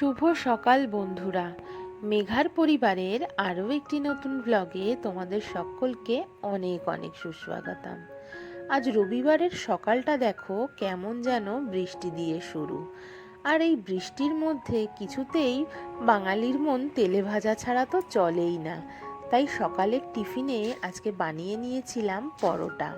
শুভ সকাল বন্ধুরা। মেঘার পরিবারের আরও একটি নতুন ব্লগে তোমাদের সকলকে অনেক অনেক সুস্বাগতম। আজ রবিবারের সকালটা দেখো কেমন যেন বৃষ্টি দিয়ে শুরু। আর এই বৃষ্টির মধ্যে কিছুতেই বাঙালির মন তেলে ভাজা ছাড়া তো চলেই না। তাই সকালের টিফিনে আজকে বানিয়ে নিয়েছিলাম পরোটা।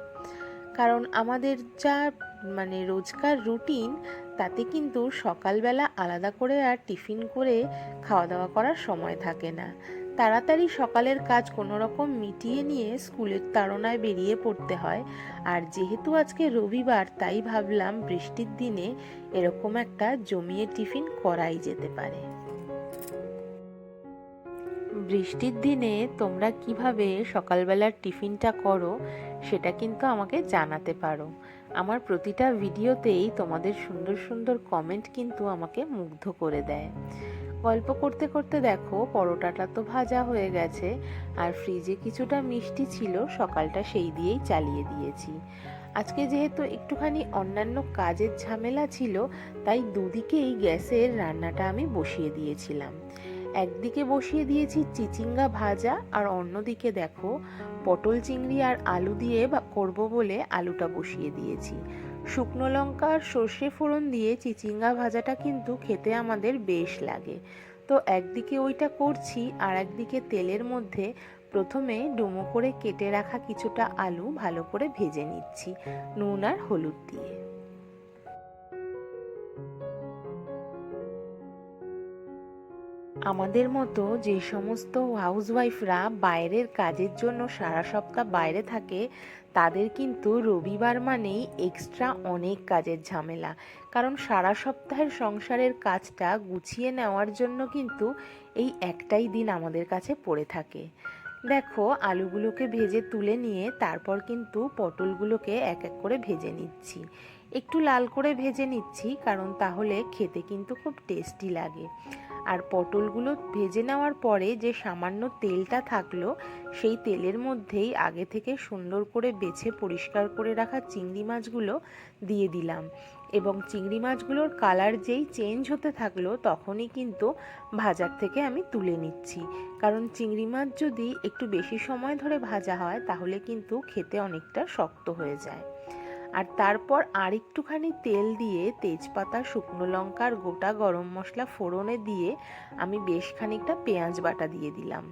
কারণ আমাদের যা মানে রোজকার রুটিন, তাতে কিন্তু সকালবেলা আলাদা করে আর টিফিন করে খাওয়া দাওয়া করার সময় থাকে না। তাড়াতাড়ি সকালের কাজ কোনো রকম মিটিয়ে নিয়ে স্কুলের তাড়নায় বেরিয়ে পড়তে হয়। আর যেহেতু আজকে রবিবার, তাই ভাবলাম বৃষ্টির দিনে এরকম একটা জমিয়ে টিফিন করাই যেতে পারে। বৃষ্টির দিনে তোমরা কীভাবে সকালবেলার টিফিনটা করো, সেটা কিন্তু আমাকে জানাতে পারো। আমার প্রতিটা ভিডিওতেই তোমাদের সুন্দর সুন্দর কমেন্ট কিন্তু আমাকে মুগ্ধ করে দেয়। গল্প করতে করতে দেখো, পরোটাটা তো ভাজা হয়ে গেছে, আর ফ্রিজে কিছুটা মিষ্টি ছিল, সকালটা সেই দিয়েই চালিয়ে দিয়েছি। আজকে যেহেতু একটুখানি অন্যান্য কাজের ঝামেলা ছিল, তাই দুদিকেই গ্যাসের রান্নাটা আমি বসিয়ে দিয়েছিলাম। একদিকে বসিয়ে দিয়েছি চিচিঙ্গা ভাজা আর অন্যদিকে দেখো, পটল চিংড়ি আর আলু দিয়ে করব বলে আলুটা বসিয়ে দিয়েছি। শুকনো লঙ্কা আর সর্ষে ফোড়ন দিয়ে চিচিঙ্গা ভাজাটা কিন্তু খেতে আমাদের বেশ লাগে। তো একদিকে ওইটা করছি আর একদিকে তেলের মধ্যে প্রথমে ডুমো করে কেটে রাখা কিছুটা আলু ভালো করে ভেজে নিচ্ছি, নুন আর হলুদ দিয়ে। আমাদের মতো যে সমস্ত হাউসওয়াইফরা বাইরের কাজের জন্য সারা সপ্তাহ বাইরে থাকে, তাদের কিন্তু রবিবার মানেই এক্সট্রা অনেক কাজের ঝামেলা। কারণ সারা সপ্তাহের সংসারের কাজটা গুছিয়ে নেওয়ার জন্য কিন্তু এই একটাই দিন আমাদের কাছে পড়ে থাকে। দেখো, আলুগুলোকে ভেজে তুলে নিয়ে তারপর কিন্তু পটলগুলোকে এক এক করে ভেজে নিচ্ছি। একটু লাল করে ভেজে নিচ্ছি, কারণ তাহলে খেতে কিন্তু খুব টেস্টি লাগে। আর পটলগুলো ভেজে নেওয়ার পরে যে সামান্য তেলটা থাকল, সেই তেলের মধ্যেই আগে থেকে সুন্দর করে বেছে পরিষ্কার করে রাখা চিংড়ি মাছগুলো দিয়ে দিলাম। এবং চিংড়ি মাছগুলোর কালার যেই চেঞ্জ হতে থাকল, তখনই কিন্তু ভাজার থেকে আমি তুলে নিচ্ছি। কারণ চিংড়ি মাছ যদি একটু বেশি সময় ধরে ভাজা হয়, তাহলে কিন্তু খেতে অনেকটা শক্ত হয়ে যায়। আর তারপর আর একটুখানি তেল দিয়ে তেজপাতা, শুকনো লঙ্কার গোটা গরম মশলা ফোড়নে দিয়ে আমি বেশ খানিকটা পেঁয়াজ বাটা দিয়ে দিলাম।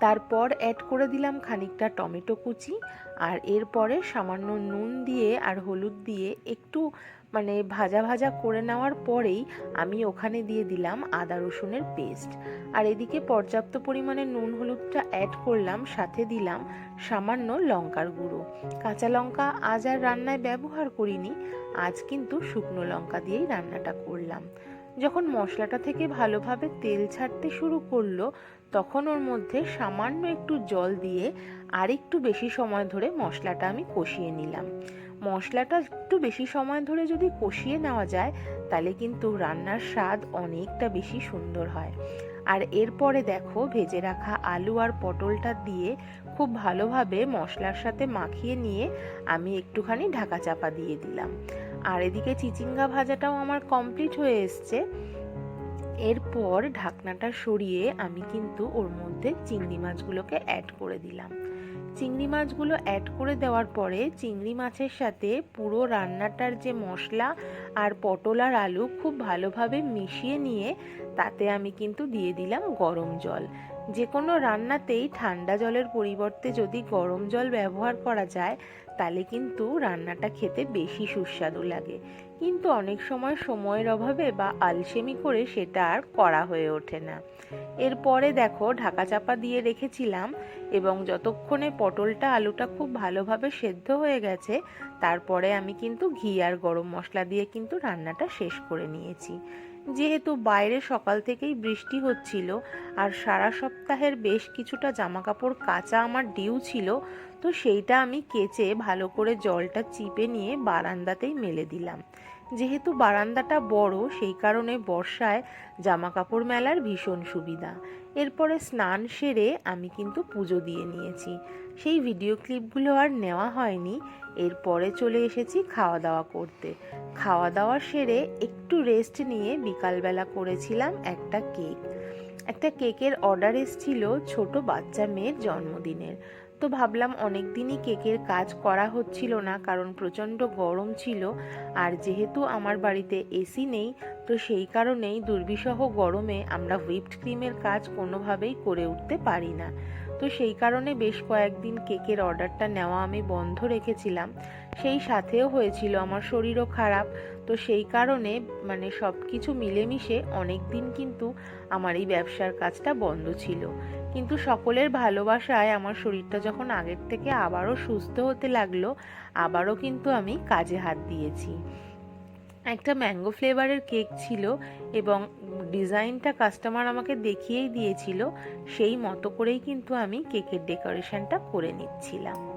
তারপর অ্যাড করে দিলাম খানিকটা টমেটো কুচি আর এরপরে সামান্য নুন দিয়ে আর হলুদ দিয়ে একটু মানে ভাজা ভাজা করে নেওয়ার পরেই আমি ওখানে দিয়ে দিলাম আদা রসুনের পেস্ট আর এদিকে পর্যাপ্ত পরিমাণে নুন হলুদটা অ্যাড করলাম, সাথে দিলাম সামান্য লঙ্কার গুঁড়ো। কাঁচা লঙ্কা আজ আর রান্নায় ব্যবহার করিনি, আজ কিন্তু শুকনো লঙ্কা দিয়েই রান্নাটা করলাম। যখন মশলাটা থেকে ভালোভাবে তেল ছাড়তে শুরু করল, তখন ওর মধ্যে সামান্য একটু জল দিয়ে আর একটু বেশি সময় ধরে মশলাটা আমি কষিয়ে নিলাম। মশলাটা একটু বেশি সময় ধরে যদি কষিয়ে নেওয়া যায়, তাহলে কিন্তু রান্নার স্বাদ অনেকটা বেশি সুন্দর হয়। আর এরপরে দেখো, ভেজে রাখা আলু আর পটলটা দিয়ে খুব ভালোভাবে মশলার সাথে মাখিয়ে নিয়ে আমি একটুখানি ঢাকা চাপা দিয়ে দিলাম। আর এদিকে চিচিঙ্গা ভাজাটাও আমার কমপ্লিট হয়ে এসছে। এরপর ঢাকনাটা সরিয়ে আমি কিন্তু ওর মধ্যে চিংড়ি মাছগুলোকে অ্যাড করে দিলাম। চিংড়ি মাছগুলো অ্যাড করে দেওয়ার পরে চিংড়ি মাছের সাথে পুরো রান্নাটার যে মশলা আর পটল আর আলু খুব ভালোভাবে মিশিয়ে নিয়ে তাতে আমি কিন্তু দিয়ে দিলাম গরম জল। যে কোনো রান্নাতেই ঠান্ডা জলের পরিবর্তে যদি গরম জল ব্যবহার করা যায় তাহলে কিন্তু রান্নাটা খেতে বেশি সুস্বাদু লাগে। কিন্তু অনেক সময় সময়ের অভাবে বা আলসেমি করে সেটা আর করা হয়ে ওঠে না। এরপরে দেখো ঢাকা চাপা দিয়ে রেখেছিলাম এবং যতক্ষণে পটলটা আলুটা খুব ভালোভাবে সেদ্ধ হয়ে গেছে, তারপরে আমি কিন্তু ঘি আর গরম মশলা দিয়ে কিন্তু রান্নাটা শেষ করে নিয়েছি। যেহেতু বাইরে সকাল থেকেই বৃষ্টি হচ্ছিল আর সারা সপ্তাহের বেশ কিছুটা জামা কাপড় কাঁচা আমার ডিউ ছিল তো সেইটা আমি কেচে ভালো করে জলটা চিপে নিয়ে বারান্দাতেই মেলে দিলাম। যেহেতু বারান্দাটা বড়, সেই কারণে বর্ষায় জামা কাপড় মেলার ভীষণ সুবিধা। এরপরে স্নান সেরে আমি কিন্তু পুজো দিয়ে নিয়েছি। সেই ভিডিও ক্লিপগুলো আর নেওয়া হয়নি। এরপরে চলে এসেছি খাওয়া দাওয়া করতে। খাওয়া দাওয়া সেরে একটু রেস্ট নিয়ে বিকালবেলা করেছিলাম একটা কেক একটা কেকের অর্ডার এসেছিল ছোট বাচ্চা মেয়ের জন্মদিনের। তো ভাবলাম অনেক দিনই কেকের কাজ করা হচ্ছিল না, কারণ প্রচণ্ড গরম ছিল আর যেহেতু আমার বাড়িতে এসি নেই, তো সেই কারণেই দুর্বিষহ গরমে আমরা হুইপড ক্রিমের কাজ কোনোভাবেই করে উঠতে পারি না। তো সেই কারণে বেশ কয়েকদিন কেকের অর্ডারটা নেওয়া আমি বন্ধ রেখেছিলাম। সেই সাথেও হয়েছিল, আমার শরীরও খারাপ। তো সেই কারণে মানে সব কিছু মিলেমিশে অনেক দিন কিন্তু আমার এই ব্যবসার কাজটা বন্ধ ছিল। কিন্তু সকলের ভালোবাসায় আমার শরীরটা যখন আগের থেকে আবারও সুস্থ হতে লাগল, আবারও কিন্তু আমি কাজে হাত দিয়েছি। একটা ম্যাঙ্গো ফ্লেভারের কেক ছিল এবং ডিজাইনটা কাস্টমার আমাকে দেখিয়েই দিয়েছিল, সেই মতো করেই কিন্তু আমি কেকের ডেকোরেশনটা করে নিচ্ছিলাম।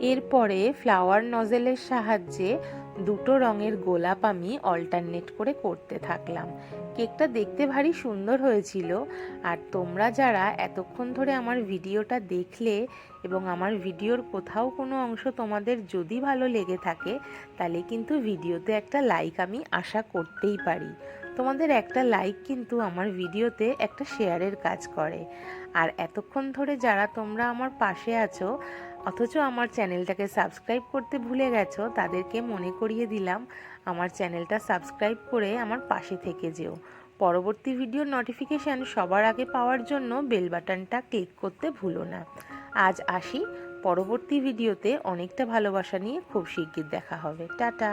এরপরে ফ্লাওয়ার নজেলের সাহায্যে দুটো রঙের গোলাপ আমি অল্টারনেট করে করতে থাকলাম। কেকটা দেখতে ভারী সুন্দর হয়েছিল আর তোমরা যারা এতক্ষণ ধরে আমার ভিডিওটা দেখলে এবং আমার ভিডিওর কোথাও কোনো অংশ তোমাদের যদি ভালো লেগে থাকে, তাহলে কিন্তু ভিডিওতে একটা লাইক আমি আশা করতেই পারি। তোমাদের একটা লাইক কিন্তু আমার ভিডিওতে একটা শেয়ারের কাজ করে। আর এতক্ষণ ধরে যারা তোমরা আমার পাশে আছো অথচ আমার চ্যানেলটাকে সাবস্ক্রাইব করতে ভুলে গেছো, তাদেরকে মনে করিয়ে দিলাম, আমার চ্যানেলটা সাবস্ক্রাইব করে আমার পাশে থেকে যেও। পরবর্তী ভিডিওর নোটিফিকেশান সবার আগে পাওয়ার জন্য বেল বাটনটা ক্লিক করতে ভুলো না। আজ আসি, পরবর্তী ভিডিওতে অনেকটা ভালোবাসা নিয়ে খুব শিগগির দেখা হবে। টাটা!